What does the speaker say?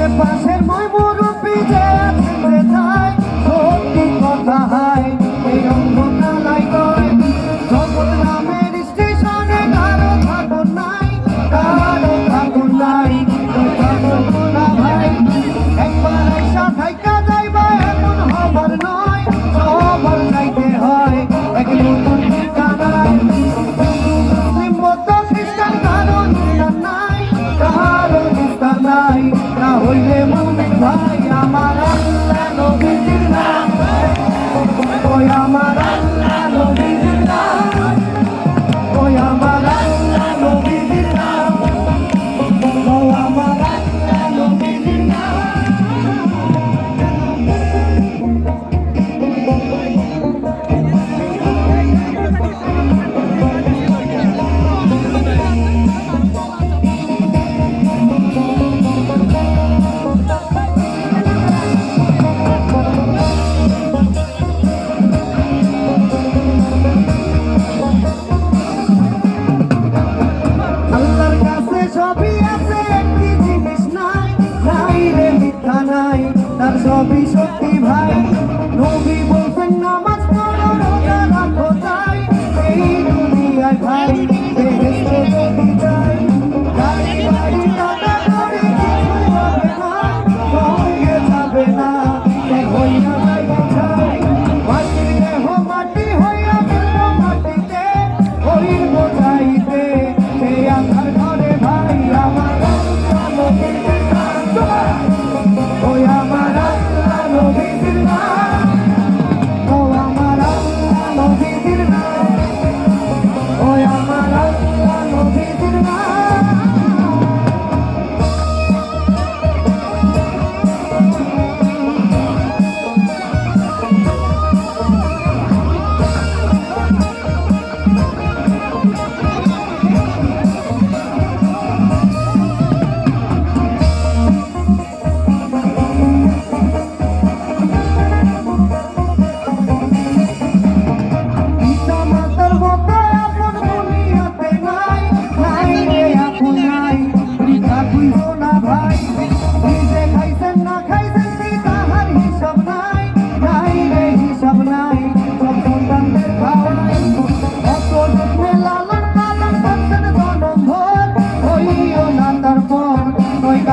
যে পাশের হইলে মুমিন সবই সত্যি ভাই।